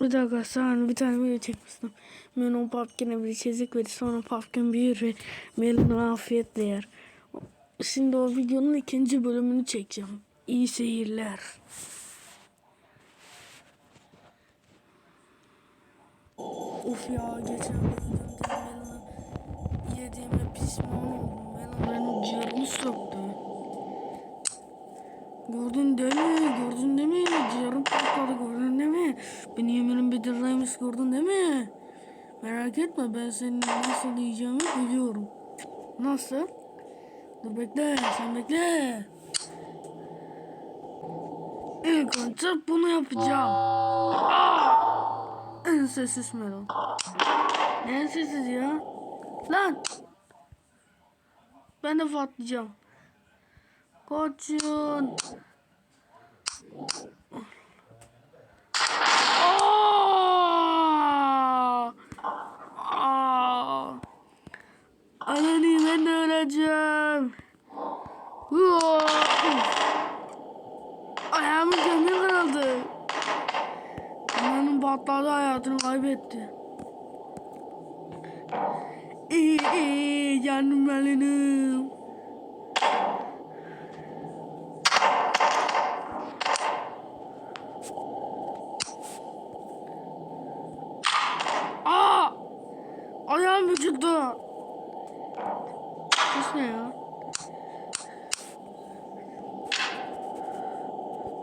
Bir dakika sen bir tane video çekmiştim. Melon Pumpkin'e bir içecek verir sonra Pumpkin büyür ve Melon'u afiyetle yer. Şimdi o videonun ikinci bölümünü çekeceğim. İyi seyirler. Of ya geçen bölümde yediğime pişman oldum. Melon benim ciğerimi soktu. Gördün değil mi? Gördün değil mi? Ciğerim patladı? Beni yemenin bedirleymiş gördün değil mi? Merak etme ben senin nasıl yiyeceğimi biliyorum. Nasıl? Dur bekle sen bekle. İlk önce bunu yapacağım. Aa! En sessiz melon. Ne en sessiz ya? Lan! Ben de patlayacağım. Koçun. Aa! Aa! Anani ben de öleceğim. Hua! Ayağımın demir kırıldı. Ananın patladı kaybetti. İyi iyi canım benim. Aa! Ayağım vücutta. Ses ne ya?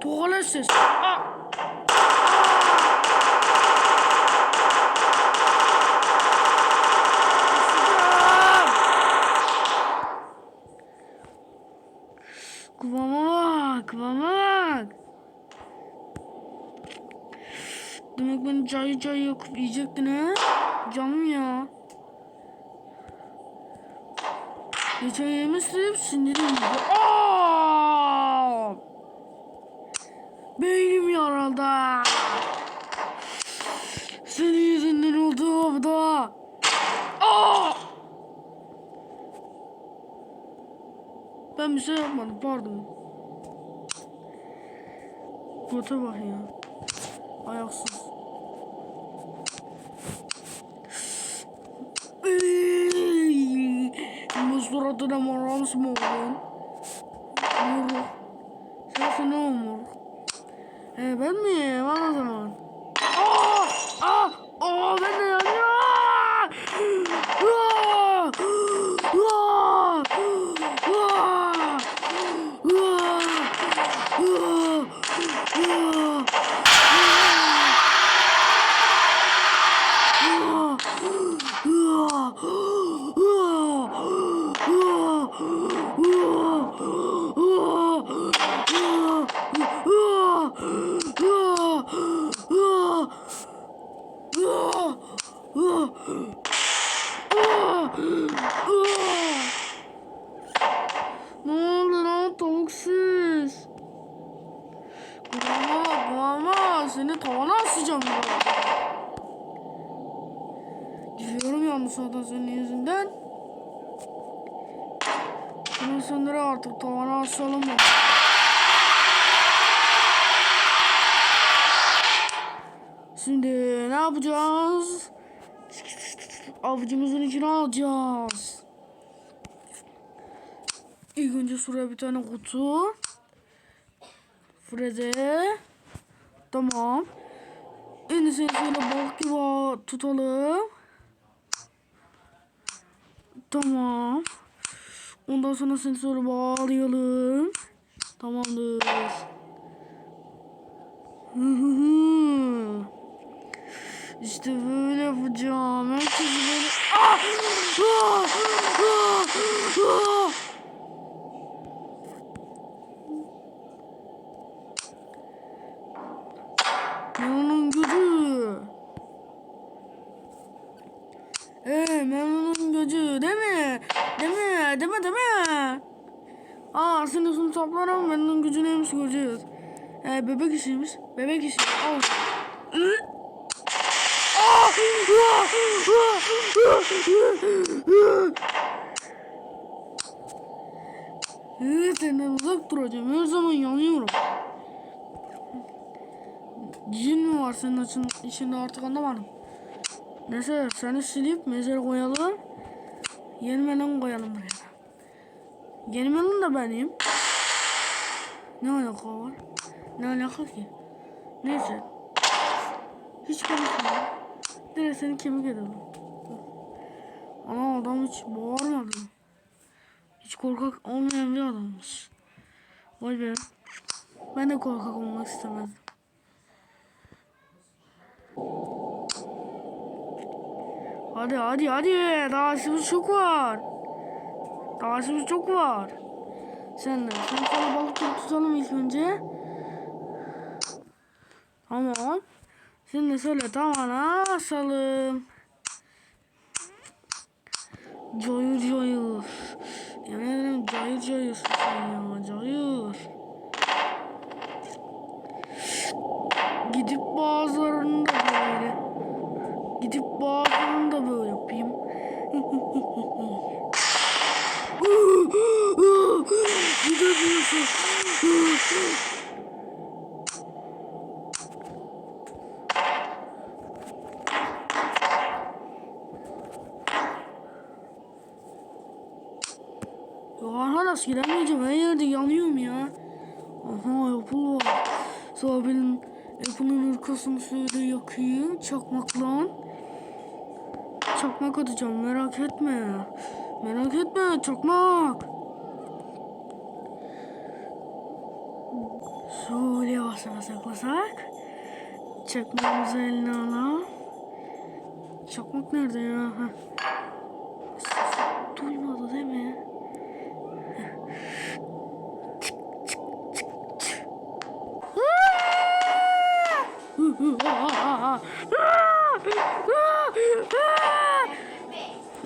Tuvalet sesi. Aa! Kusacağım. Kıvama bak, kıvama bak. Demek beni cayı cayı yakıp yiyecektin ha? Canım ya. Geçen yemiştim sinirim. Aa! Beynim yaraldı. Senin yüzünden oldu bu da. Aa! Ben bir şey yapmadım pardon. Göte bak ya. Ayaksız. Bu suratına morals mı oldun? Moruk. Sensin ne olmuş? He ben? Al o zaman. Aa! Aa! Aa ben de yanıyorum. Aa! Aa! Aa! Aa! Aa! Ne oldu lan tavuksuz? Kulağıma bak kulağıma. Seni tavana asacağım ben. Düşüyorum yalnız zaten senin yüzünden. Bunu söndüre artık tavana asalım mı? Şimdi ne yapacağız? Avucumuzun içine alacağız. İlk önce şuraya bir tane kutu. Freze. Tamam. En seni şöyle gibi tutalım. Tamam. Ondan sonra şöyle bağlayalım. Tamamdır. Hı hı hı. İşte böyle yapacağım. Herkesi böyle... Ah! Ah! Ah! Ah! Memnun'un gücü. Ee, memnunun gücü değil mi? Değil mi? Değil mi? Değil mi? Aa, senin uzun toplarım memnunun gücü neymiş göreceğiz. Ee, bebek işiymiş. Bebek işi. Al. Hı? Aa! Ah! Evet, senden uzak duracağım. Her zaman yanıyorum. Cin mi var senin için, içinde artık anlamadım. Neyse seni silip mezara koyalım. Yeni melon koyalım buraya. Yeni melon da benim. Ne alaka var? Ne alaka ki? Neyse. Hiç konuşma. Direkt seni kemik edelim. Ama adam hiç bağırmadı. Hiç korkak olmayan bir adammış. Vay be. Ben de korkak olmak istemezdim. Hadi hadi hadi. Daha işimiz çok var. Daha işimiz çok var. Sen de. Sen sana balık tutalım ilk önce. Tamam. Şimdi söyle tavana asalım. Cayır cayır. Yemin ederim cayır sen ya cayır. Gidip bazılarını da böyle. Gidip bazılarını da böyle yapayım. Gidemiyorsun. Arkadaş gidemeyeceğim. Her yerde yanıyorum ya. Aha Apple var. Sonra benim Apple'ın ırkasını şöyle yakayım. Çakmakla. Çakmak atacağım merak etme. Merak etme çakmak. Şöyle yavaş yavaş yaklasak. Çakmağımızı eline alalım. Çakmak nerede ya? Ha. Ses duymadı değil mi?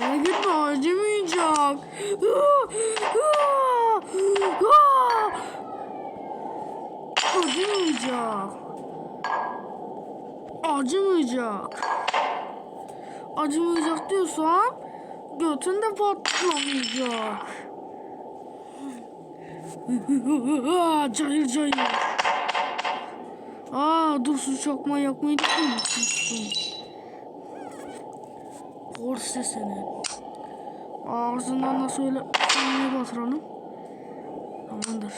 Ya gitme acımayacak. Acımayacak. Acımayacak. Acımayacak diyorsan götün de patlamayacak. cayır cayır. Aa dur su çakma yakmayı da unutmuştum. Korse seni. Ağzından da söyle söyleye batıralım. Tamamdır.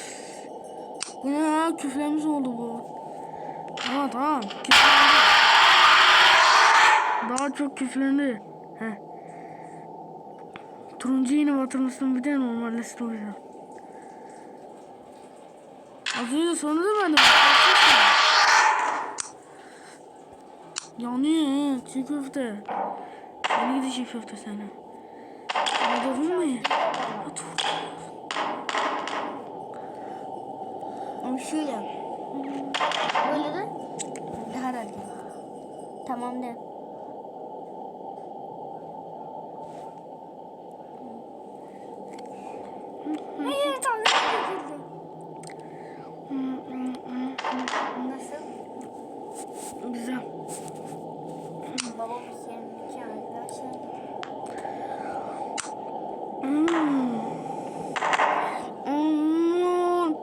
Bu ne ya? Küflemiz oldu bu. Tamam tamam. Küflendi. Daha çok küflendi. Heh. Turuncu yine batırmıştım bir de normalleşti o yüzden. Az önce sonra da ben Yanıyor çiğ köfte. Yeni gidi çiğ köfte sana. Anladın mı? Dur. Ama şöyle. Böyle de rahat. Tamam de. Hayır tam Nasıl? Güzel. Baba bu senin iki arkadaşlar. Hmm. Aman.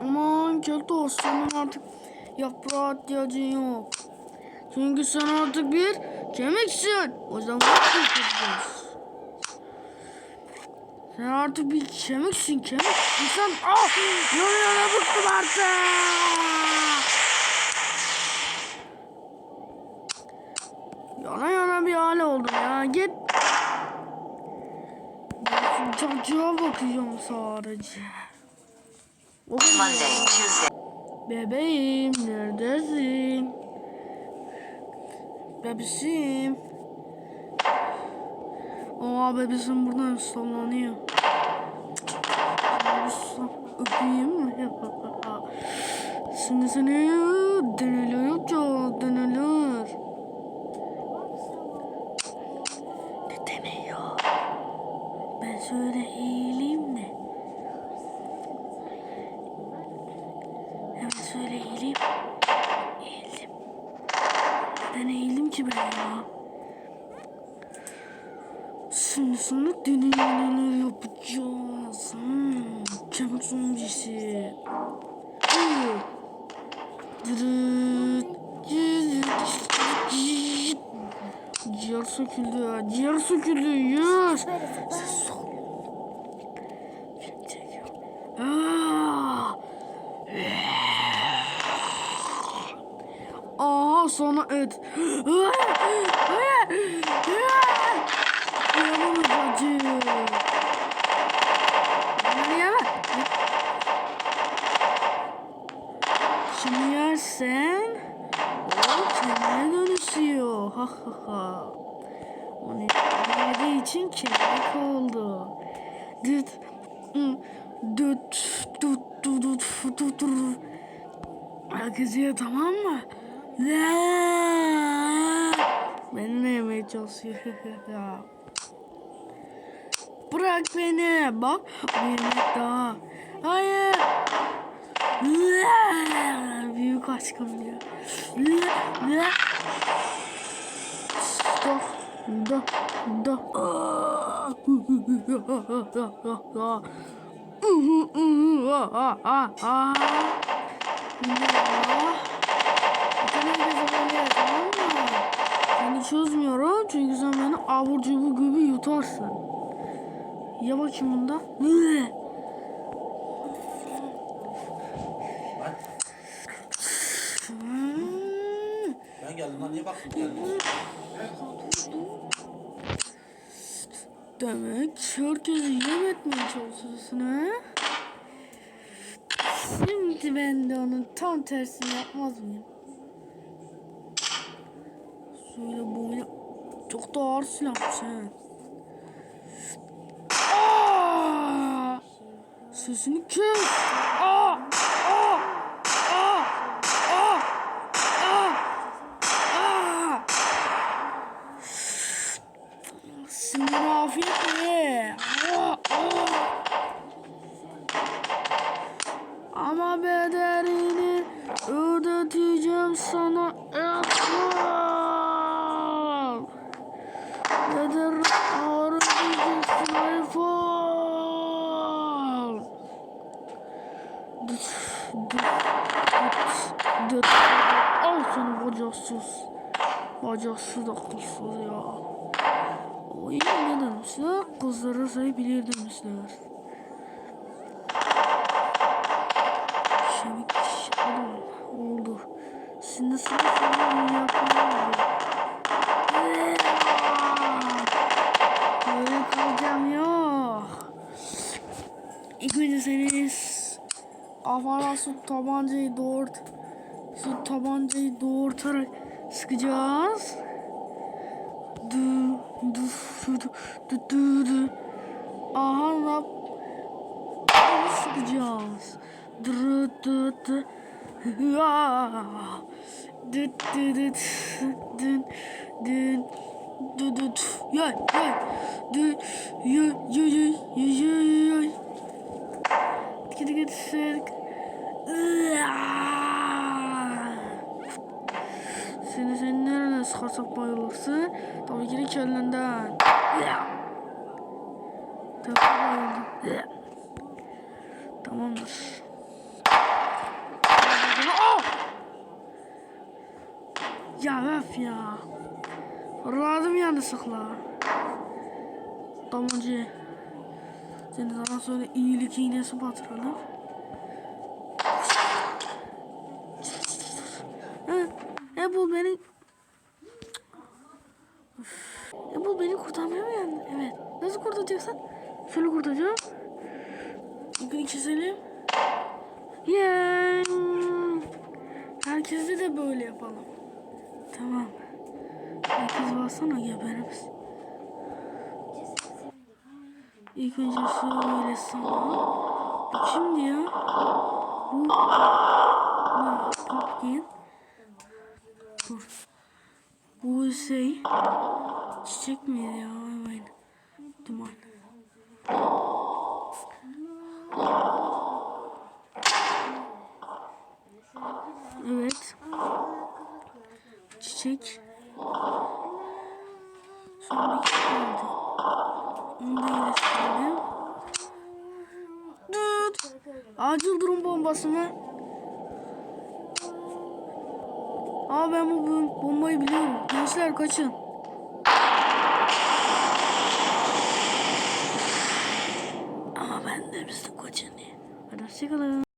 Aman Kelto senin artık yaprağa ihtiyacın yok. Çünkü sen artık bir kemiksin. O zaman kurtulacağız. Sen artık bir kemiksin kemik. İnsan ah yana bıktım artık. Yana yana bir hale oldum ya git. Ben şu Çocuğa bakacağım sadece. O. Bebeğim neredesin? Bebişim. Aa bebişim buradan sallanıyor. Bebişim öpeyim mi? Şimdi seni deneler yapacağız deneler. Ne demiyor? Ben şöyle eğileyim de. Hemen şöyle eğileyim. Eğildim. Neden eğildim ki ben ya? Şimdi Sonra deneyimler yapacağız. Hmm, kemik Dırıt. Ciğer söküldü. Ciğer söküldü. Yes. Ses ol. Film çekiyor. Ah. Aha. Yamamız acı. Ha ha ha. Onu yediği için kemik oldu. Düt. Düt. Düt. Düt. Düt. Düt. Düt. Herkes yiyor tamam mı? Beni ne yemeye çalışıyor? Bırak beni. Bak yemek daha. Hayır. Büyük aşkım diyor. Da. Da. Seni çözmüyorum çünkü sen beni abur cubur gibi yutarsın. Ye bakayım bunda. Hmm. Ben geldim lan niye baktın geldin? Demek herkesi yem etmeye çalışıyorsun ha? Şimdi ben de onun tam tersini yapmaz mıyım? Şöyle böyle çok da ağır silahmış ha. Sesini kes. Aa! Aa! Aa! Aa! Aa! Aa! Sinir afiyetle. Aa! Aa! Ama bedelini ödeteceğim sana Ekmal. Bedel ağrı diyeceksin Ayfal. Dıt, dıt, dıt, dıt. Al seni bacaksız. Bacaksız akılsız ya. O iyi ne demişler? Kızlara demişler. Kemik Önce seni kafana su tabancayı doğurt. Su tabancayı doğurtarak sıkacağız. Du, du, du, du, du, du. Aha sıkacağız. Dı dı dı. Hıa. Dı dı dı dın dın dı dı dı. Yay yay. Ya öf ya. Fırladım yanlışlıkla. Tabancı. Seni sana sonra iyilik iğnesi batıralım. Apple beni... Üf. Apple beni kurtarmaya mı yani? Evet. Nasıl kurtaracaksın? Şöyle kurtaracağım. Bugün keselim. Yeah. Herkese de böyle yapalım. Tamam. Herkes baksana geberimiz. İlk önce şöyle sana. Bu kimdi ya? Bu ne? Pumpkin. Dur. Bu şey çiçek miydi ya? Evet. Duman. Evet çiçek. Sonra geldi. Onu da yine şöyle. Acil durum bombası mı? Aa ben bu bombayı biliyorum. Gençler kaçın. Ama ben de biz de kaçın diye. Hadi hoşçakalın.